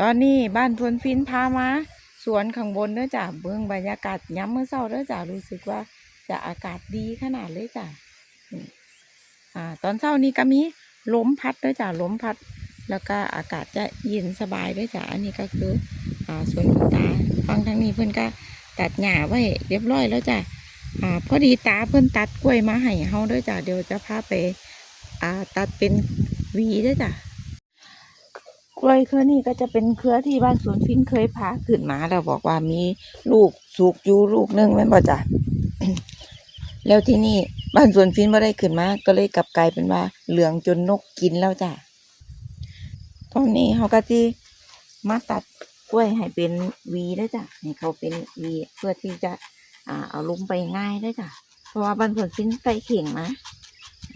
ตอนนี้บ้านทวนฟินพามา สวนข้างบนเด้อจ้ะเบื้องบรรยากาศย้ำเมื่อเช้าเด้อจ้ะรู้สึกว่าจะอากาศดีขนาดเลยจ้ะอ่า ตอนเช้านี้ก็มีลมพัดเด้อจ้ะลมพัด แล้วก็อากาศจะเย็นสบายเด้อจ้ะอันนี้ก็คืออ่าสวนคุณตาฟังทางนี้เพื่อนก็ตัดหญ้าไว้เรียบร้อยแล้วจ้ะอ่าพอดีตาเพื่อนตัดกล้วยมาให้เฮาเด้อจ้ะเดี๋ยวจะพาไป อ่า ตัดเป็นวีเด้อจ้ะ กล้วยเครือนี่ก็จะเป็นเครือที่บ้านสวนฟินเคยพาขึ้นมาแล้วบอกว่ามีลูกสุกอยู่ลูกหนึงแม่นบ่จ้ะแล้วที่นี่บ้านสวนฟินบ่ได้ขึ้นมาก็เลยกลับกลายเป็นว่า เหลืองจนนกกินแล้วจ้ะตอนนี้เขาก็ที่มาตัดกล้วยให้เป็นวีได้จ้ะให้เขาเป็นวีเพื่อที่จะอ่าเอาลงไปง่ายได้จ้ะเพราะว่าบ้านสวนฟินใส่เข่งมา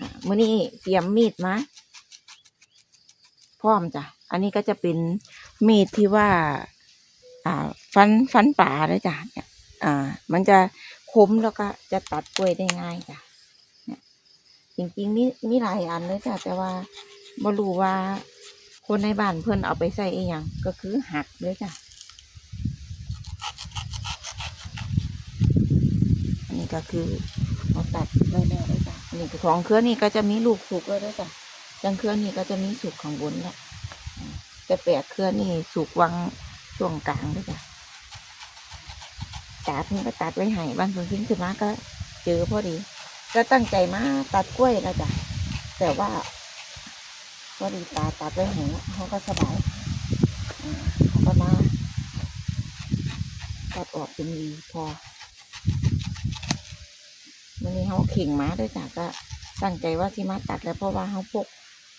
อ่ามื้อนี้เตรียมมีดมาพร้อมจ้ะ อันนี้ก็จะเป็นมีดที่ว่า อ่า ฟันฟันป่าเลยจ้ะเนี่ยอ่า มันจะคมแล้วก็จะตัดกล้วยได้ง่ายจ้ะเนี่ยจริงๆมีมีหลายอันเลยจ้ะแต่ว่าบ่รู้ว่าคนในบ้านเพิ่อนเอาไปใส่อีหยังก็คือหักเลยจ้ะอันนี้ก็คือเอาตัดแล้วเลยจ้ะอันนี้ของเครือนี่ก็จะมีลูกสุกแล้วด้วยจ้ะจังเครือนี่ก็จะมีสุกข้างบนแล้ว แต่แปดเครือนี่สุกวังช่วงกลางด้วยจ้ะตัดนี่ก็ตัดไว้ให้บ้านสวนทิ้งขึ้นมาก็เจอพอดี ก็ตั้งใจมาตัดกล้วยแล้วจ้ะแต่ว่า พอดีตาตัดไว้ให้แล้วเขาก็สบายอ่าเขาก็มาตัดออกเป็นวีพอวันนี้เขาเข่งมาด้วยจ้ะก็ตั้งใจว่าที่มาตัดแล้วเพราะว่าเขาพก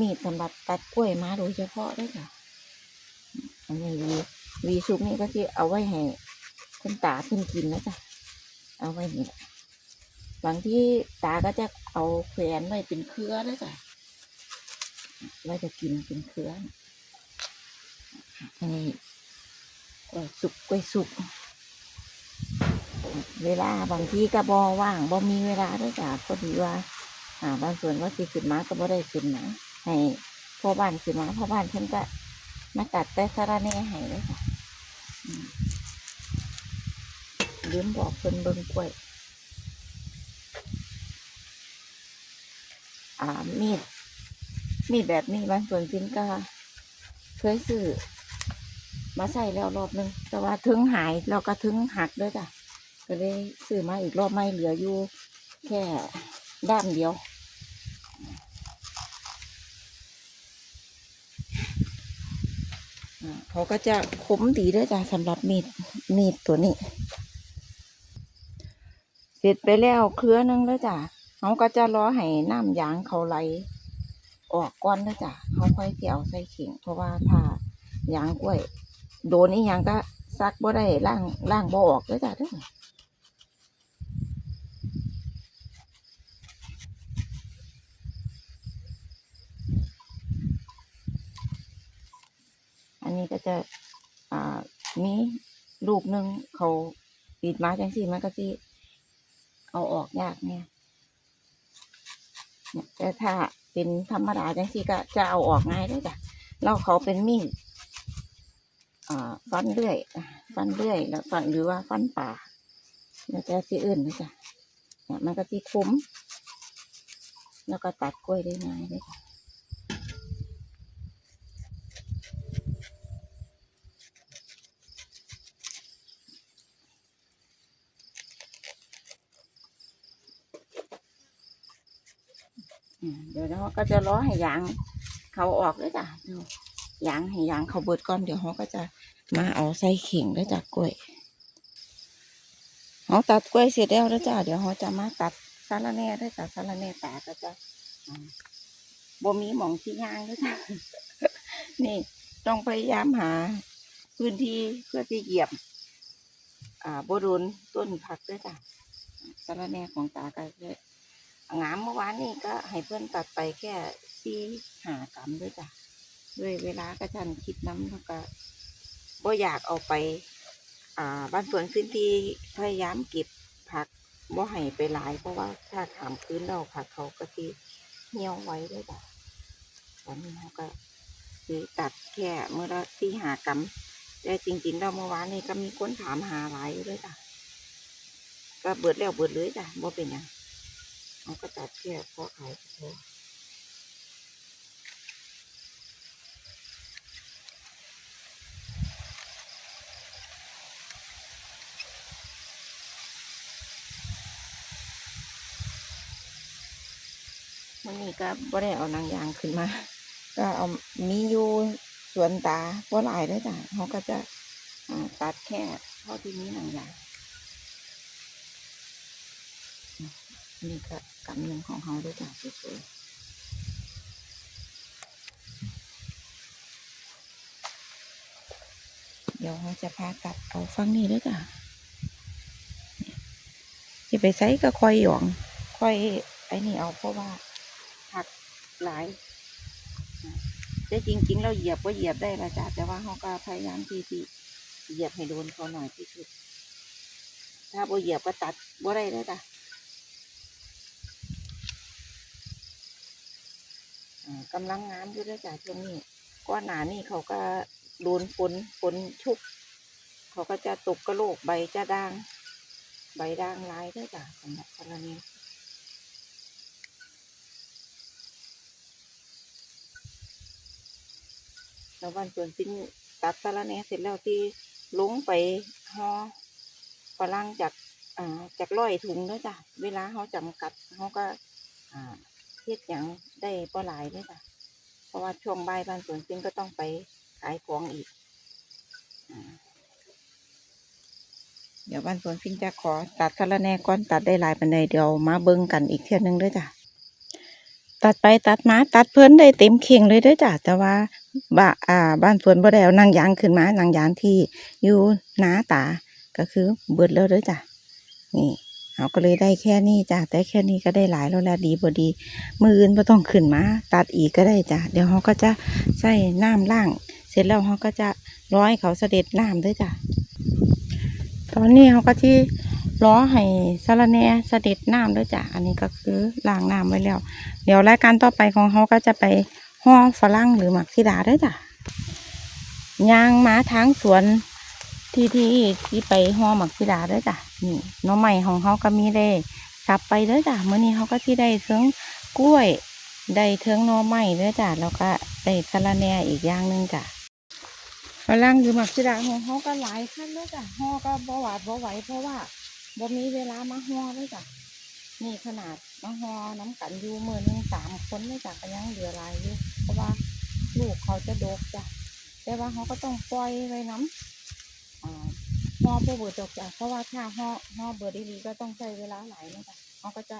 มีดสำหรับตัดกล้วยมาโดยเฉพาะด้วยจ้ะ อันนี้วีวีซุปนี่ก็ที่เอาไว้ให้คุณตาขึ้นกินนะจ๊ะเอาไว้นี่แหละบางที่ตาก็จะเอาแขวนไว้เป็นเครือนะจ๊ะไว้จะกินเป็นเครืออันนี้กล้วยสุกกล้วยสุกเวลาบางทีก็บอว่างบอมีเวลาด้วยจ้ะพอดีว่าอ่าบางส่วนว่าสิขึ้นมาก็บ่ได้ขึ้นมาให้พ่อบ้านขึ้นมาพ่อบ้านเพิ่นก็ มาตัดแต่สาระแน่ให้เลยค่ะอืมลืมบอกเพิ่นเบิ่งกล้วยอ่ามีดมีดแบบนี้บางส่วนฟินก็เคยซื้อมาใส่แล้วรอบนึง แต่ว่าถึงหายแล้วก็ถึงหักด้วยจ้ะก็เลยซื้อมาอีกรอบไม่เหลืออยู่แค่ด้ามเดียว อ่า เขาก็จะคมดีด้วยจ้ะสำหรับมีดมีดตัวนี้ เสร็จไปแล้วเครือนึงแล้วจ้ะเขาก็จะรอให้น้ำยางเขาไหลออกก้อนแล้วจ้ะเขาค่อยเกี่ยวใส่เข่งเพราะว่าถ้ายางกล้วย โดนนี่ยังก็ซักบ่ได้ล่างล่างบ่ออกเลยจ้ะเด้อ นี้ก็จะอ่ามีลูกหนึ่งเขาปิดมาจังสี่มันก็สิเอาออกยากเนี่ยแต่ถ้าเป็นธรรมดาจังสี่ก็จะเอาออกง่ายด้วยจ้ะแล้วเขาเป็นมีดอ่าฟันเลื่อยฟันเลื่อยแล้วฟันหรือว่าฟันป่าแล้วแต่ที่อื่นนะจ้ะเนี่ยมันก็ที่คมแล้วก็ตัดกล้วยได้ง่ายด้วยจ้ะ อืมเดี๋ยวเรา ก็จะล้อให้ยางเขาออกเลยจ้ะยางให้ยางเขาเบิดก่อนเดี๋ยวเขาก็จะมาเอาใส่เข่งแล้วจากกล้วยเขาตัดกล้วยเสร็จแล้วแล้วจ้ะเดี๋ยวเขาจะมาตัดสาระแน่ด้วยจ้ะสาระแน่ตาก็จะบ่มีหมองที่ยางด้วยจ้ะนี่ต้องพยายามหาพื้นที่เพื่อที่เหยียบ อ่าบโดนต้นผักด้วยจ้ะสาระแน่ของตาก็จะ งามเมื่อวานนี่ก็ให้เพื่อนตัดไปแค่สี่หากรัมด้วยจ้ะด้วยเวลากระชันคิดน้ำแล้วก็บ่อยากเอาไป อ่าบ้านสวนพื้นที่พยายามเก็บผักบ่ให้ไปหลาย เพราะว่าถ้าถามพื้นเราผักเขาก็ที่เหี่ยวไว้ด้วยจ้ะตอนนี้เขาก็คือตัดแค่เมื่อละสี่หากรัมแต่จริงๆแล้วเมื่อวานนี้ก็มีคนถามหาหลายอยู่เลยจ้ะก็เบิดแล้วเบิดเลยจ้ะบ่เป็นยัง เขาก็ตัดแค่พอขายก็พอวันนี้ก็บ่ได้เอานางยางขึ้นมา ก็เอามีอยู่สวนตาบ่หลายเลยจ้ะเขาก็จะตัดแค่เท่าที่มีนางยางอืม นี่ก็กำหนึ่งของเขาด้วยจ้ะสวยๆเดี๋ยวเขาจะพากัดเอาฟังนี้ด้วยจ้ะจะไปใส่ก็คอยหยองคอยไอ้นี่เอาเพราะว่าผักหลายแต่จริง ๆ เราเหยียบก็เหยียบได้ละจ้ะแต่ว่าเขาก็พยายามที่ที่เหยียบให้โดนเขาหน่อยที่สุด ถ้าบ่เหยียบก็ตัดบ่ได้เลยจ้ะอ่า กำลังงามอยู่เลยจ้ะช่วงนี้ก้อนหนานี่เขาก็โดนฝนฝนชุก เขาก็จะตกกระโหลกใบจะด่าง ใบด่างร้ายด้วยจ้ะสำหรับกรณีแล้ววันส่วนสิ้นตัดสะระแหน่เสร็จแล้วที่ลงไปห่อฝรั่งจากอ่าจากร้อยถุงด้อจ้ะ เวลาเขาจำกัดเขาก็อ่า เฮ็ดหยังได้บ่หลายเด้อจ้ะเพราะว่าช่วงบ่ายบ้านสวนสิ้นก็ต้องไปขายของอีก เดี๋ยวบ้านสวนสิ้นจะขอตัดสะระแหน่ก่อนตัดได้หลายปันใดเดี๋ยวมาเบิ่งกันอีกเที่ยนึงด้อจ้ะตัดไปตัดมาตัดเพิ่นได้เต็มเข่งเลยด้อจ้ะแต่ว่าบ้าอ่าบ้านสวนบ่ได้เอานางยางขึ้นมานางยางที่อยู่หน้าตาก็คือเบิดแล้วด้อจ้ะนี่ เขาก็เลยได้แค่นี้จ้ะแต่แค่นี้ก็ได้หลายแล้วแหละดีบ่ดี มืออื่นบ่ต้องขึ้นมา ตัดอีกก็ได้จ้ะเดี๋ยวเขาก็จะใส่น้ำล่าง เสร็จแล้วเขาก็จะร้อยเขาเสด็จน้ำด้วยจ้ะตอนนี้เขาก็ที่ล้อให้สะรแน่เสด็จน้ำด้วยจ้ะอันนี้ก็คือล้างน้ำไว้แล้ว เดี๋ยวรายการต่อไปของเขาก็จะไปห่อฝรั่งหรือหมักซิดาด้วยจ้ะยางมาทางสวนที่ที่ที่ไปห่อหมักซิดาด้วยจ้ะ นี่น้องใหม่ของเขาก็มีได้สับไปเด้อจ้ะเมื่อนี้เขาก็ที่ได้เทิงกล้วยได้เทิงน้อไม้เด้อจ้ะแล้วก็ได้สะระแหน่อีกอย่างหนึ่งจ้ะฝรั่งหรือหมักซิดาของเขาก็หลายขั้นเด้อจ้ะห่อก็บ่หวาดบ่ไหวเพราะว่าบ่มีเวลามาห่อเลยจ้ะนี่ขนาดมาห่อน้ำกันอยู่มือหนึ่งสามคนเลยจ้ะก็ยังเหลือลายอยู่เพราะว่าลูกเขาจะดกจ้ะแต่ว่าเขาก็ต้องปล่อยไว้น้ำ ห่อบ่เบิดดอกจ้ะเพราะว่าถ้าห่อห่อเบิดดีๆก็ต้องใช้เวลาหลายนะจ๊ะเขาก็จะ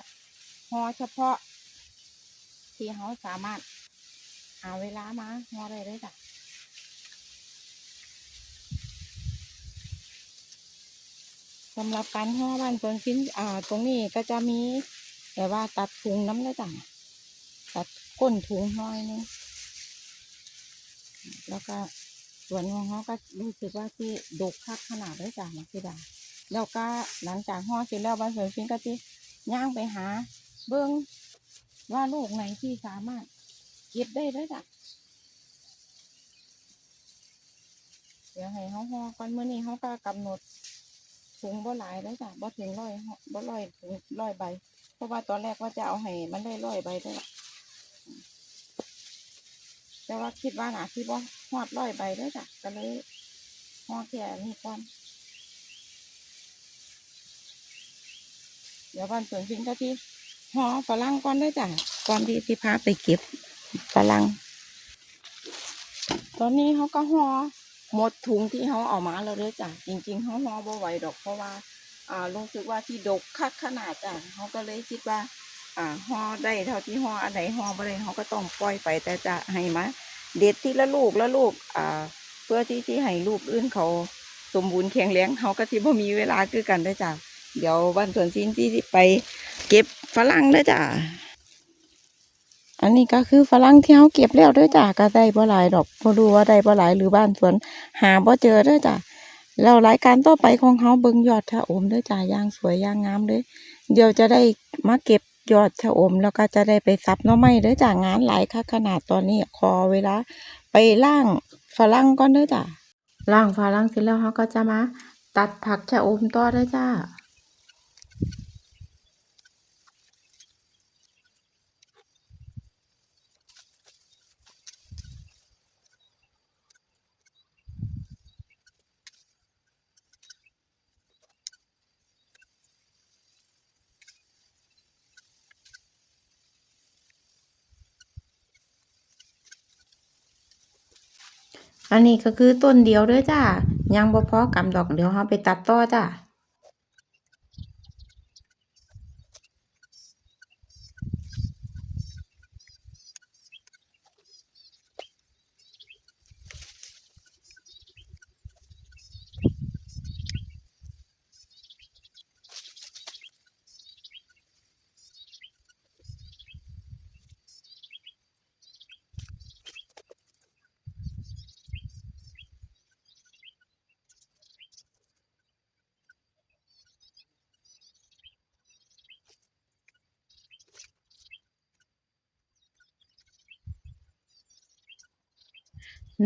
ห่อเฉพาะ ที่เขาสามารถหาเวลามาห่อได้เลยจ้ะสำหรับการห่อบ้านสวนชิ้นอ่า ตรงนี้ก็จะมีแต่ว่าตัดถุงน้ำเลยจ้ะตัดก้นถุงน้อยนึงแล้วก็ ส่วนของเขาก็รู้สึกว่าที่ดกคักขนาดเลยจ้ะมักซิดาแล้วก็หลังจากห่อเสร็จแล้วบางส่วนชิ้นก็ที่ย่างไปหา เบิ้งว่าลูกไหนที่สามารถเก็บได้เลยจ้ะเดี๋ยวให้เขาห่อก่อนเมื่อนี้เขาก็กำหนดถุงบ่หลายเลยจ้ะบ่ถึงร้อยหอบ่ร้อยถุงร้อยใบ เพราะว่าตอนแรกว่าจะเอาให้มันได้ร้อยใบด้วยล่ะ แต่ว่าคิดว่าหนาที่บ่หอดร้อยใบด้วยจ้ะก็เลยหอดแค่นี้ก่อนเดี๋ยววันสวนสิงก็ที่ห่อฝรั่งก่อนเด้วยจ้ะก่อนที่ที่พาไปเก็บฝรั่งตอนนี้เขาก็ห่อหมดถุงที่เขาเอามาแล้วด้วยจ้ะจริง ๆเขาห่อบ่ไหวดอกเพราะว่า อ่ารู้สึกว่าที่ดกคักขนาดจ้ะเขาก็เลยคิดว่า อ่าห่อได้เท่าที่ห่ออันไหนห่อบ่ได้เขาก็ต้องปล่อยไป แต่จะให้มาเด็ดที่ละลูกละลูกอ่า เพื่อที่ที่ให้ลูกอื่นเขาสมบูรณ์แข็งแรงเขาก็ที่พอมีเวลาคือกันได้จ้ะเดี๋ยววันสวนสิ้นที่ไป เก็บฝรั่งเด้จ้ะอันนี้ก็คือฝรั่งที่เขาเก็บแล้วด้อจ้ะก็ได้บ่หลายดอกบ่รู้ว่าได้บ่หลายหรือบ้านสวนหาบ่เจอด้อจ้ะแล้วรายการต่อไปของเขาเบิ่งยอดชะอมเด้อจ้ะย่างสวยย่างงามเลย เดี๋ยวจะได้มาเก็บ ยอดชะอมแล้วก็จะได้ไปซับน้อไม่เด้อจากงานหลายค่ะขนาดตอนนี้คอเวลา ไปล่างฝรั่งก่อนเด้อจ้ะล่างฝรั่งเสร็จแล้วเขาก็จะมา ตัดผักชะอมต่อเด้อจ้า อันนี้ก็คือต้นเดียวเด้อจ้ายังบ่พอกำดอกเดี๋ยวเราไปตัดต่อจ้า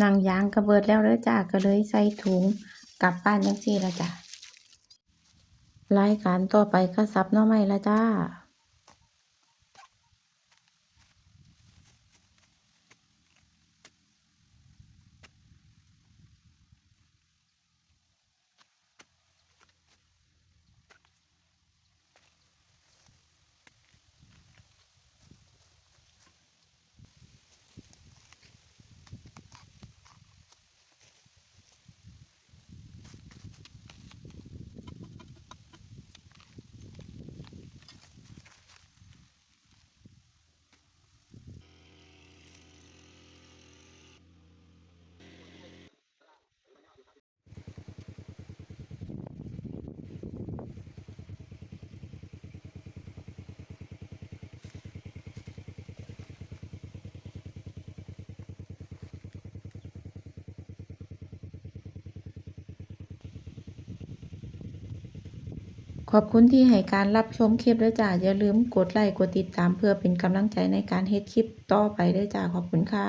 นังยางกระเบิดแล้วเลยจ้าก็เลยใส่ถุงกลับบ้านจังซี่ละจ้ะรายการต่อไปก็ซับน้อไม้ละจ้า ขอบคุณที่ให้การรับชมคลิปด้วยจ้าอย่าลืมกดไลค์กดติดตามเพื่อเป็นกำลังใจในการเฮ็ดคลิปต่อไปด้วยจ้าขอบคุณค่ะ